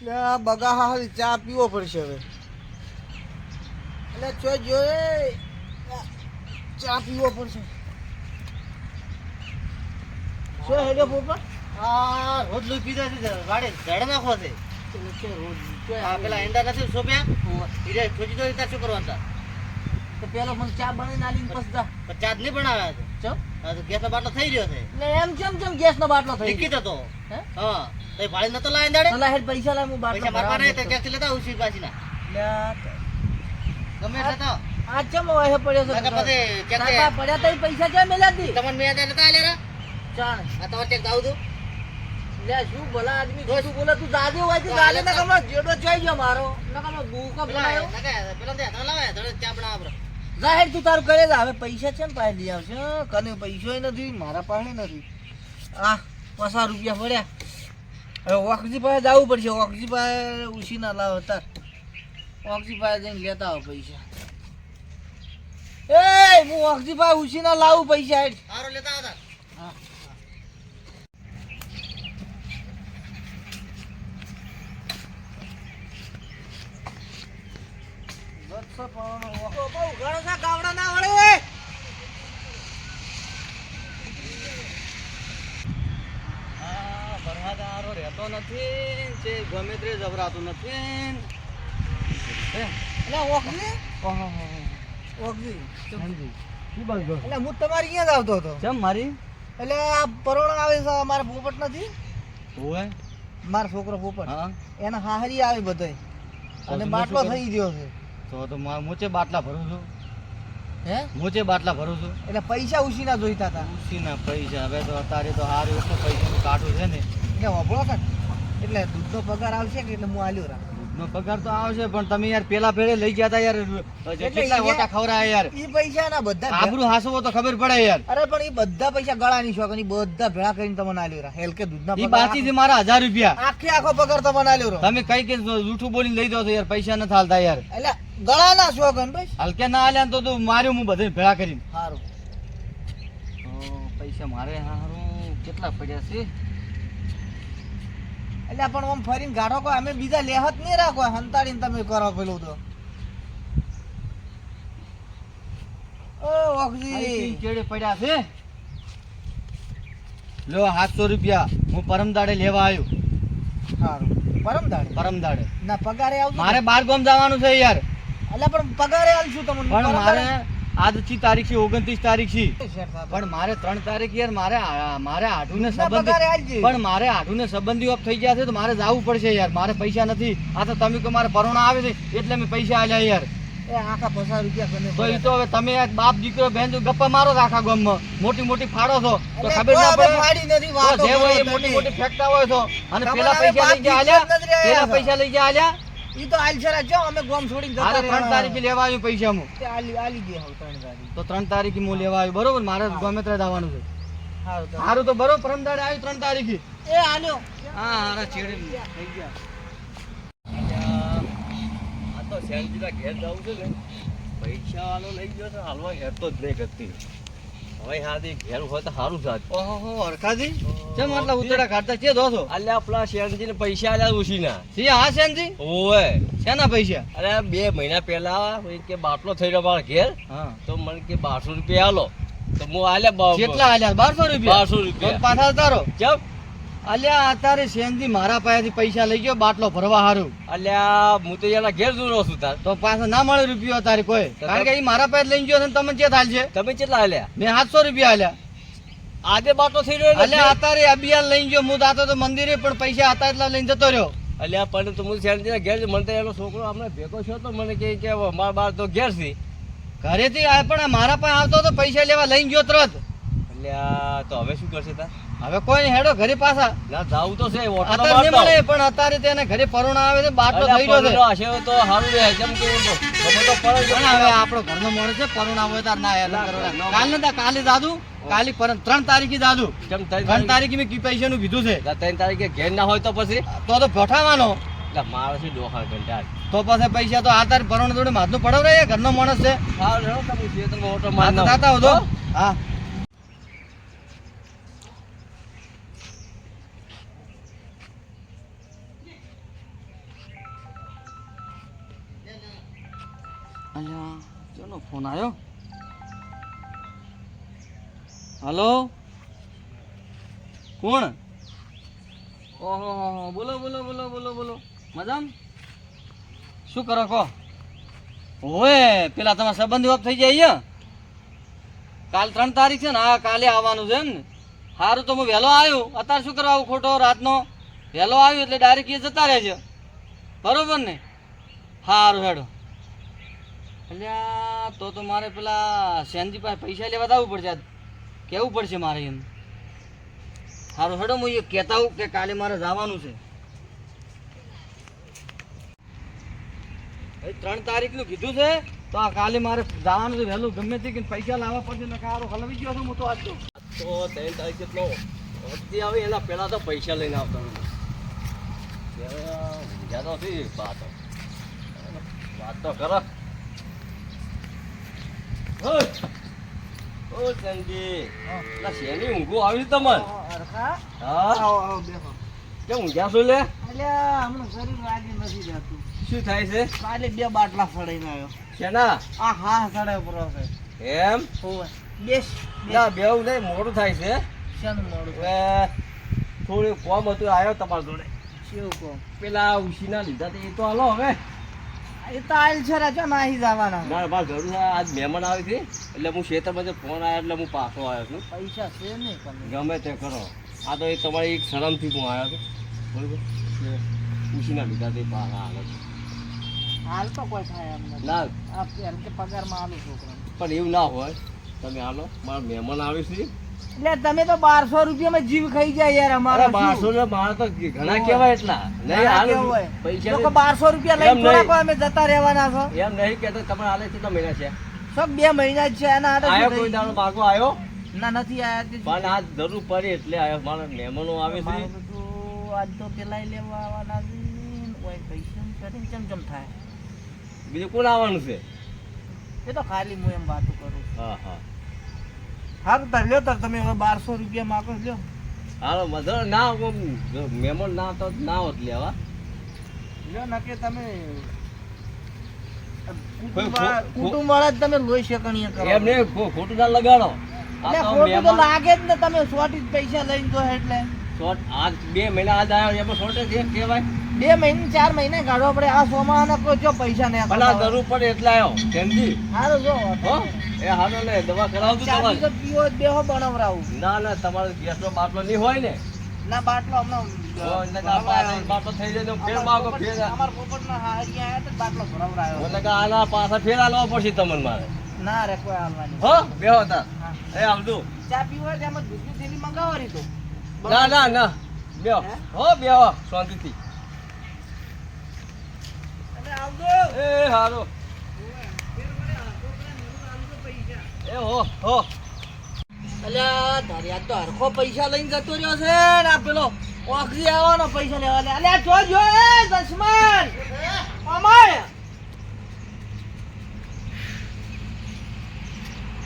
એટલે આ બગા હા ચા પીવો પડશે હવે. એટલે છો જોયે ચા પીવો પડશે. શું હેલો પોપટ આ રોજ લોહી પીધા છે વાડે ઝાડ નાખો છે. પેલા એંડા નથી સોપ્યા? દો શું કરવાનું તો પેલો મને ચા બનાવીને આલીને પછી જા. ચા નહીં બનાવ્યા છે ચો? તો ગેસનો બાટલો થઈ રહ્યો છે. એટલે એમ કેમ કેમ ગેસનો બાટલો થઈ લિખિત હતો હે? હા તો ભાડી નતો લાવે દાડે? તો લાહેર પૈસા લાવ હું બાટલો પૈસા મારવા નહીં તો ગેસ લેતા આવું પાછી ના ગમે છે તો. આ કેમ વાહે પડ્યો છે? નકર પછી કે દે. પડ્યા તઈ પૈસા કેમ મેલ્યા દી તમને મેં ત્યાં નતા આલ્યા ચાણ આ તમારે ચેક દાવું દો લે શું ભલા આદમી શું બોલે તું દાદી હોય તો દાદે ના કમા જેડો જોઈ ગયો મારો. ના કમા ભૂકો પેલા બનાયો નકા પેલા ત્યાં ધણ લાવે ધણ ચા આપણે. જાહેર તું તારું કરે હવે પૈસા છે ને પાસે લઈ આવશે. કને પૈસો નથી મારા પાસે નથી. આ પચાસ રૂપિયા પડ્યા હવે ઓક્સી પાસે જવું પડશે. ઓક્સી પાસે ઉછી ના લાવ તાર. ઓક્સી પાસે જઈને લેતા આવો પૈસા. એ હું ઓક્સી પાસે ઉછી ના લાવું પૈસા લેતા આવતા હા. બસો પાવાનો ઓકો બહુ ઘણો છે ગાવડા ના વળે ભરવાદારો રહેતો નથી તે ગમે તે જબરાતું નથી એટલે ઓકલી ઓકલી એટલે હું તમારે અહીંયા જ આવતો હતો કેમ મારી એટલે આ પરોણા આવે છે મારા પોપટ નથી મારો છોકરો પોપટ. હા. એના હાહરી આવે બધે અને માટલો થઈ ગયો છે. તો તો મા- મુચે બાટલા ભરું છું. હે? મોચે બાટલા ભરું છું. એટલે પૈસા ઉછીના જોઈતા હતા? ઉસીના પૈસા. હવે તો અત્યારે તો હારું એટલું પૈસાનું કાઢું છે ને. એટલે વભળો કાઢ એટલે દૂધનો પગાર આવશે કે એટલે હું આલ્યો રા પગાર તો આવશે પણ તમે યાર પેલા ભેળે લઈ ગયા હતા યાર. કેટલા ઓટા ખવડાયા યાર? એ પૈસા ના બધા આબરૂ હાસવો તો ખબર પડે યાર. અરે પણ એ બધા પૈસા ગળાની શોખ બધા ભેળા કરીને તમને આલ્યો રા હેલ કે દૂધના પગાર બાકી છે મારા હજાર રૂપિયા. આખે આખો પગાર તમને આલ્યો રો તમે કઈ કે જૂઠું બોલીને લઈ દો છો યાર પૈસા ન થાલતા યાર. એટલે ગળાના હન ભાઈ હલકે ના આલ્યા તો તું માર્યું હું બધે ભેળા કરીને. સારું પૈસા મારે હારું. કેટલા પડ્યા છે? એટલે પણ આમ ફરીને ગાઢો કોઈ અમે બીજા લેહત નહીં રાખો હંતાડીને તમે કરો પેલું તો. ઓ ઓગજી. કેડે પડ્યા છે? લો સાતસો રૂપિયા. હું પરમદાડે લેવા આવ્યો. સારું પરમ દાડે પરમદાડે. ના પગારે આવું મારે બાર ગામ જવાનું છે યાર. એટલે પણ પગારે આલશું તમને પણ મારે આજથી તારીખ છે ઓગણત્રીસ તારીખ. છે પણ મારે ત્રણ તારીખ યાર મારે મારે આઢું ને ના પગારે સંબંધી આલજે. પણ મારે આઢું ને સંબંધી ઓફ થઈ ગયા છે તો મારે જવું પડશે યાર. મારે પૈસા નથી. આ તો તમે કે મારે પરોણા આવે છે એટલે મેં પૈસા આલ્યા યાર. આખા પચાસ રૂપિયા તો એ તો હવે તમે યાર બાપ દીકરો બહેન ગપ્પા મારો આખા ગામમાં. મોટી મોટી ફાડો છો. તો ખબર ના પડે? નથી, વાતો જે હોય મોટી મોટી ફેંકતા હોય છો. અને પેલા પૈસા લઈ ગયા આલ્યા? પેલા પૈસા લઈ ગયા આલ્યા? ઈ તો આલશરા જો અમે ગોમ છોડીને જતા રહ્યા ત્રણ તારીખે લેવા આવ્યું પૈસા હું. તે આલી આલી ગયા હવે ત્રણ તારીખ. તો ત્રણ તારીખે હું લેવા આવ્યું બરોબર? મારે ગમે ત્યાં જવાનું છે. સારું તો. બરોબર પરમ દાડે આવ્યું ત્રણ તારીખે. એ આલ્યો હા હારા છેડે. થઈ ગયા. આ તો સેલજીના ઘેર જવું છે ને. પૈસા વાળો લઈ ગયો છે હાલવા હેરતો જ નહીં. કરતી હવે હાથી ઘેર હોય તો સારું જાત ઓહો હરખાજી? કેમ આટલા ઉતરા કાઢતા? છે? પેલા શેરજીને પૈસા આલ્યા હા શેનજી શેના પૈસા? અરે બે મહિના પહેલા કે બાટલો થઈ રહ્યો મારા ઘેર. હા. તો મને કે બારસો રૂપિયા આલો. તો હું આલ્યા કેટલા આલ્યા? બારસો રૂપિયા? બારસો રૂપિયા. પાછા તારો કેમ અલ્યા અત્યારે શેનજી મારા પાસેથી પૈસા લઈ ગયો બાટલો ભરવા હારું. અલ્યા હું તો એના ઘેર જોડો છું તાર. તો પાછા ના મળે રૂપિયો અત્યારે કોઈ. કારણ કે એ મારા પાસે લઈ ગયો ને તમે ચેત હાલ છે તમે કેટલા હાલ્યા? મેં સાતસો રૂપિયા હાલ્યા. આજે બાટલો થઈ રહ્યો અલ્યા અત્યારે અભિયાન લઈ ગયો હું જાતો તો મંદિરે પણ પૈસા હતા એટલા લઈને જતો રહ્યો. અલ્યા પણ તો હું શેરજીના ઘેર મને એનો છોકરો હમણાં ભેગો છો તો મને કે કે મારા બાર તો ઘેર છે. ઘરેથી પણ મારા પાસે આવતો તો પૈસા લેવા લઈને ગયો તરત. અલ્યા તો હવે શું કરશે તાર? હવે કોઈ હેડો ઘરે પાછા. ના જાવું તો છે ઓટો તો અત્યારે મળે પણ અત્યારે તેને ઘરે પરોણા આવે છે બાટલો થઈ ગયો છે. તો સારું રહે જેમ કે તો. પણ હવે આપણો ઘરનો માણસ છે પરોણા હોય તાર ના હેરાન કરવા. કાલ નતા કાલે દાદુ કાલી પર ત્રણ તારીખે દાદુ કેમ ત્રણ તારીખ? મેં કી પૈસા નું કીધું છે. ત્રણ તારીખે ઘેર ના હોય તો પછી? તો તો ભઠાવાનો. મારે ડોહા ઘંટા? તો પછી પૈસા તો આ તાર પરોણા જોડે માથનું પડાવ રહે ઘરનો માણસ છે. તમે ઓટો હો? અલ્યા ચલો ફોન આવ્યો હલો? કોણ? ઓહો બોલો બોલો બોલો બોલો બોલો. મજામ? શું કરો કહો ઓય પેલા તમારા સંબંધી ઓફ થઈ જાય અહીંયા? કાલ ત્રણ તારીખ છે ને, હા, કાલે આવવાનું છે એમ ને. સારું તો હું વહેલો આવ્યો. અત્યારે શું કરવા આવું ખોટો રાતનો? વહેલો આવ્યો એટલે ડાયરેક્ટ એ જતા રહેજો. બરોબર ને? સારું હેડો. અલ્યા, તો તો મારે પેલા સેનજી પાસે પૈસા લેવા આવવું પડશે કેવું પડશે મારે એમ? સારું હેડો, હું એ કહેતા હું કે કાલે મારે જવાનું છે. ત્રણ તારીખનું કીધું છે, તો આ કાલે મારે જવાનું છે વહેલું. ગમે તે કે પૈસા લાવવા પડશે ને કારો હલવી ગયો છું હું તો આજ તો. ત્રણ તારીખે કેટલો વસ્તી આવે, એના પહેલા તો પૈસા લઈને આવતા બીજા તો હતી વાતો વાત તો કરો ઓ સંજી ના શેની ઊંઘું આવી તમને? અરખા હા? આવો આવો બેહો. કેમ ઊંઘ્યા છો લે? અલ્યા હમણાં શરીર વાગી નથી જતું. શું થાય છે? કાલે બે બાટલા સડાઈને આવ્યો. શેના? આ હા સડે પૂરો છે. એમ? હોવે. બેસ ના બેવું નહીં મોડું થાય છે. શાનું મોડું થોડું કોમ હતું આવ્યો તમારા જોડે. શેવું કહો પેલા ઉશીના લીધા તો એ તો હાલો હવે. એ તો આયલ છે રાજા નાહી જવાના. ના મારા ઘરું આજ મહેમાન આવી હતી એટલે હું ખેતરમાં ફોન આવ્યો એટલે હું પાછો આવ્યો છું. પૈસા છે નહીં ગમે તે કરો. આ તો એ તમારી એક શરમથી હું આવ્યો હતો બરોબર? ઉશીના લીધા તે પાછા છો. હાલ તો કોઈ થાય એમ ના. કે પગારમાં આલું છોકરા પણ એવું ના હોય. તમે હાલો મારા મહેમાન આવે છે. એટલે તમે તો બારસો રૂપિયામાં જીવ ખાઈ જાય યાર અમારો બારસો મારા તો ઘણા કેવાય એટલા. નહીં હાલ પૈસા લોકો બારસો રૂપિયા લઈને થોડા. અમે જતા રહેવાના છો. એમ નહીં કહેતો તમે હાલે કેટલા મહિના છે? સબ બે મહિના જ છે એના હાથે આયો કોઈ દાડો માગો આયો? ના નથી આયા પણ આ જરૂર પડી એટલે આવ્યો મારા મહેમાનો આવે છે. આજ તો પેલા લેવા આવવાના છે. ઓય પૈસા કરીને ચમ ચમ થાય. બીજું કોણ આવવાનું છે? એ તો ખાલી હું એમ વાતો કરું હા હા. હારું તાર લ્યો તાર તમે હવે બારસો રૂપિયા માગો લ્યો. હાલો મધર ના આવું ના તો ના હોત લેવા લ્યો ના કે તમે કોઈ કુટુંબવાળા- ખો- કુટુંબવાળા જ તમે લોહી શેકણીયા કરો. એમ ખોટું ના લગાડો. આ એટલે તો ખોટું તો લાગે જ ને તમે સોટી પૈસા લઈને તો એટલે. શોર્ટ આજ બે મહિના આજ આવ્યો એમાં શોર્ટેજ એક કહેવાય. બે મહિને ચાર મહિને કાઢવા પડે. આ સોમાં કોઈ જો પૈસા નહીં ભલે જરૂર પડે એટલે આવ્યો સારું જો. હો? એ હાલો ને દવા કરાવતું ચા તમારે. બીજો પીવો બેહો બનાવરાવું ના ના તમારે ગેસનો બાટલો નહીં હોય ને. ના બાટલો હમણાં હો, એટલે કે આ બાટલો- બાટલો થઈ જાય તો ફેર માગો ફેર અમારા પોપટના હારી આયા તો બાટલો ભરાવરાયો એટલે કે આના પાછા ફેર આલવા પડશે તમને મારે. ના રે કોઈ હાલવાની હો બેહો તા એ આવજો. ચા પીવો હોય તો દૂધની થેલી મંગાવવાની તો. ના ના ના. બેહો. હો? બેહો શાંતિથી. એટલે આવજો. એ હારો એ હો હો. અલ્યા આ તો હરખો પૈસા લઈને જતો રહ્યો છે ને. આ પેલો ઓખરી આવવાનો પૈસા લેવા લે અલ્યા જો જો એ દશમન અમાય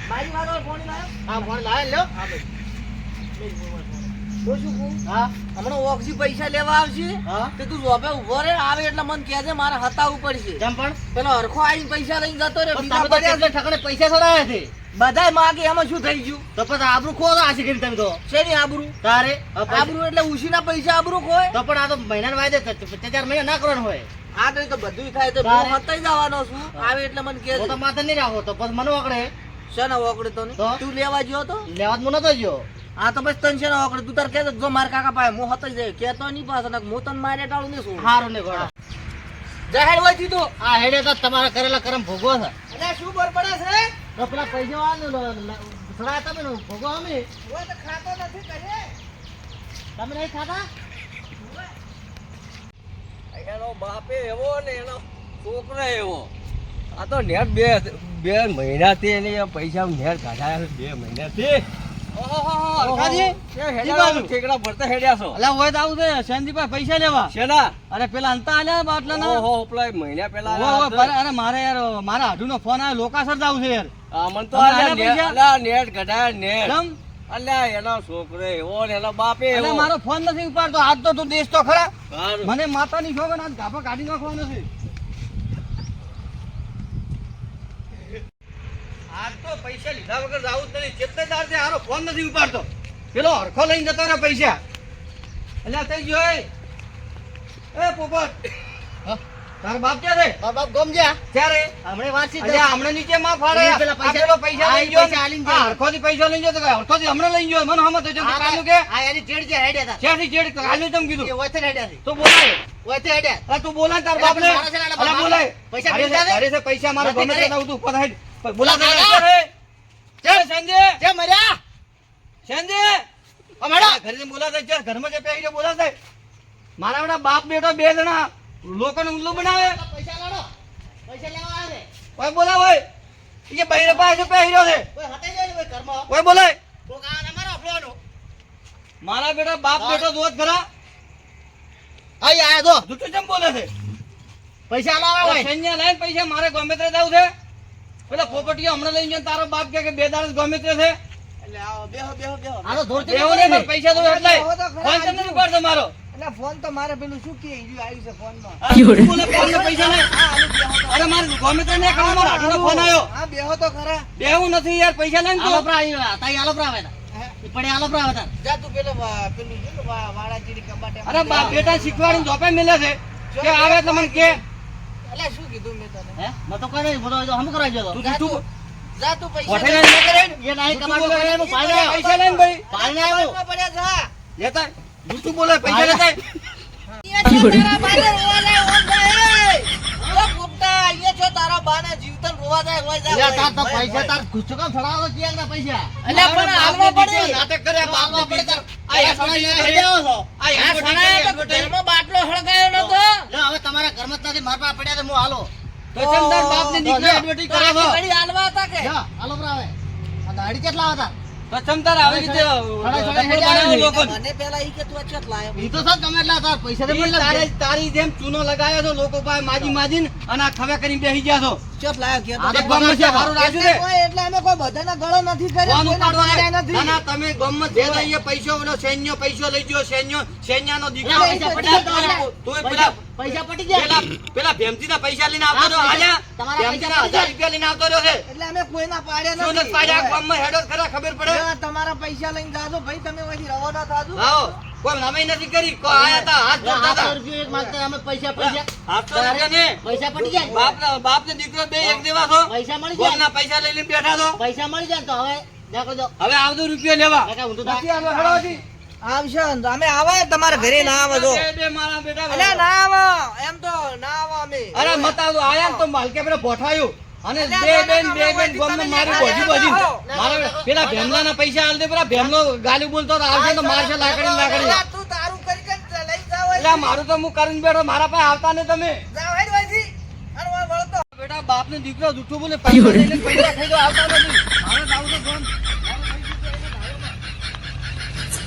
મારી વાળો ફોન લાયો? હા ફોન લાયો લ્યો. હા ભાઈ. તો શું કહું? હા. હમણાં ઓક્સી પૈસા લેવા આવશે હા. તે તું જોબે ઊભો રે આવે એટલે મને કહેજે મારે હતાવું પડશે. કેમ પણ? પેલો હરખો આવીને પૈસા લઈને જતો બીજા તો પડ્યા પૈસા ચડાયા છે. બધાય માગે એમાં શું થઈ ગયું? તો પછી આબરૂ ખો આશે કરી તમે તો. શેની આબરૂ? તારે? આબરૂ એટલે ઉશીના પૈસા આબરૂ ખોય તો પણ આ તો મહિનાના વાયદે ચાર મહિના ના કરવાનું હોય. આ તો તો બધું થાય તો? હતાઈ જવાનો છું. આવે એટલે મને કે તો માથે નહીં રાખો તો પછી મને વગડે શેના વોકડે તો? તું લેવા ગયો તો? લેવા જ મને નતો ગયો. આ તો બસ ટેન્શન આવકડે તું તાર કે જો માર કાકા પાસે હું હતો જાય કે તો ની પાસે હું તને મારે ટાળું ને શું? હારું ને ગોળા. જાહેર હોય દીધું આ હેડે તો તમારા કરેલા કરમ ભોગવો છે. એટલે શું બર પડે છે? તો પેલા પૈસા વાળાનું થોડા તમે ને ભોગવો અમે. હું તો ખાતો નથી કરે તમે નહીં ખાતા? એનો બાપે એવો ને એનો છોકરો એવો. આ તો નેટ બે બે મહિનાથી એને પૈસા નેટ કાઢાયા બે મહિનાથી. અરખાજી, હાડુ ના મારે મારા ફોન આવ્યો લોકાસર જાવું છે યાર? અલ્યા એનો છોકરો એવો ને એનો બાપે એવો. મારો ફોન નથી ઉપાડતો. આજ તો તું દેશ તો ખરા. મને માતાની શોખ આજ ગાભા કાઢી નાખવાનો છે. પૈસા લીધા વગર જાવું જ નથી. ચેતને છે હારો ફોન નથી ઉપાડતો. પેલો હરખો લઈને જતો ને પૈસા. એટલે થઈ ગયો એ પોપટ. તાર બાપ ક્યાં રે મારા બાપ ગમ ગયા. ક્યારે? હમણે વાંચી દે હમણે નીચે માં ફાડે. પેલા પૈસા- પેલો પૈસા લઈ ગયો પૈસા આલીન આ જાય. હરખોથી પૈસા લઈ ગયો તો હરખો થી હમણાં લઈ ગયો? મને હમ તો છે કાલુ કે? આ એની ચેડ છે હેડ્યા ચેડથી ચેડ કાલુ તમ કીધું. એ ઓયથી હેડ્યા છે. તો બોલાય. ઓયથી હેડ્યા. અરે તું બોલા તાર બાપ ને, બોલાય. પૈસા દે અરે પૈસા મારા ગમે. તે દઉં તું ઉપર હેડ. બોલા દે. ના. સંજય જે મર્યા? સંજય અમારા ઘરે બોલા થાય ચાલ ઘરમાં જે પેહી બોલા મારા બેટા બાપ બેટો બે જણા લોકોને ઉલ્લુ બનાવે. પૈસા લાડો પૈસા લેવા આવે. બોલા ઓય એ બૈરે પાસે પહેરી છે? કોઈ હટે જાય ને કોઈ ઘરમાં. ઓય બોલાય કોક મારો આપણોનો મારા બેટા બાપ બેટો દોત ખરા. આય આયા દો જૂઠું કેમ બોલે છે? પૈસા લાવા હોય સૈન્ય લઈને પૈસા મારે ગમે તે જવું છે. પેલા પોપટીઓ હમણાં લઈ ગયા તારો બાપ કે બે દાડે ગમે તે છે. એટલે આવો બેહો બેહો બેહો. આ તો ધોરતી બેહો ને. પણ પૈસા તો એટલે ખરા, ફોન કેમ ઉપાડતો મારો. એટલે ફોન તો મારે પેલું શું કે આવ્યું છે ફોનમાં. આ જૂઠું બોલે ફોન ને પૈસા નહીં. હા આલુ બેહો તો. અરે મારે ગમે તે નહીં કરવા મારો ફોન આવ્યો. હા બેહો તો ખરા. બેહું નથી યાર પૈસા લઈને આલો તું આવ્યો તાઈ આલો આવે પડે આલો આવે જા તું પેલો પેલું છે ને વા- કબાટે. અરે બેટા શીખવાડીને જોપે મિલે છે. કે આવે એટલે મને કે. એટલે શું કીધું હે? મેં તો કોઈ નહીં હમ કરાઈ જતો તું. જૂઠું જા તું પૈસા વઠે લે. કરે એ નહીં જૂઠું કબાટ બોલે. પડે એનું પાણી આવ્યો. પૈસા લઈને ભાઈ. પાણી આવ્યો. પડ્યા જા. લેતા બોલે પૈસા તમારા ઘરમાં જ મારવા પડ્યા હું હાલો. તો તાર બાપની દીકરી એડવર્ટાઈઝ તો કરે છે ઘડી હાલવા હતા કે? જા હાલો બરાબર આ દાઢી કેટલા હતા? તો ચમ તાર આવી રીતે. મને પેલા ઈ કે તું અચત લાયો. ઈ તો સર તમે એટલા હતા પૈસા તો તારી જેમ ચૂનો લગાયો છો લોકો પાસે માજી માજીને અને આ ખવે કરીને બેસી ગયા છો. અચત લાયો કે આ તો તો છે, હારું રાખજો ને. એટલે અમે કોઈ બધાના ગળો નથી કર્યા, ફોન ઉપાડવા નથી. ના, ના, તમે ગામમાં જે લઈએ પૈસો ઓલો સૈન્ય પૈસો લઈ ગયો સૈન્ય સૈન્યનો દીકરો પૈસા પટી તમારા. તોય પૈસા પેલા પૈસા પટી ગયા પેલા પેલા ભેમતીના પૈસા લઈને આવતો રહ્યો. પૈસા- તમારા ભેમતીના પૈસા હજાર રૂપિયા લઈને આવતો રહ્યો છે. એટલે અમે કોઈના પાડ્યા નથી નથી. પાડ્યા? આ ગામમાં હેડો ખરા ખબર પડે. તમારા પૈસા લઈને જાજો ભાઈ તમે રવાના થાજો. કોઈ નામે નથી કરી. કોઈ આયા તા હાથ જોડતા હતા રૂપિયો એક માંગતા અમે પૈસા પૈસા હાથ તો રૂપિયા ને. પૈસા પડી જાય બાપ બાપ ને દીકરો બે એક દેવા છો. પૈસા મળી જાય ગોમના પૈસા લઈને બેઠા છો. પૈસા મળી જાય ને તો હવે દેખો જો હવે આવજો રૂપિયા લેવા. નથી થાય આવ્યો આવશે અમે આવે તમારા ઘરે ના આવે તો બે બે મારા બેટા અલ્યા ના આવે. એમ તો ના આવે અમે. અરે મત તો આયા તો માલકે પેલો બોઠાયું અને બે બેન બે બેન ના, મારી બોજી બોજી મારા પેલા ભેમલાના પૈસા આલ દે પેલા ભેમલો ગાલી બોલતો તો આવશે તો મારશે લાકડી લાકડી અલ્યા તું તારું કરી કે લઈ જાવ એટલે મારું તો હું કરીને બેઠો મારા પાસે આવતા ને તમે. જાવ હેડ વાયથી અરે વળતો. બેટા બાપ ને દીકરો જૂઠું બોલે પૈસા લઈને પૈસા ખાઈ તો આવતા નથી. મારા દાવ તો ગોમ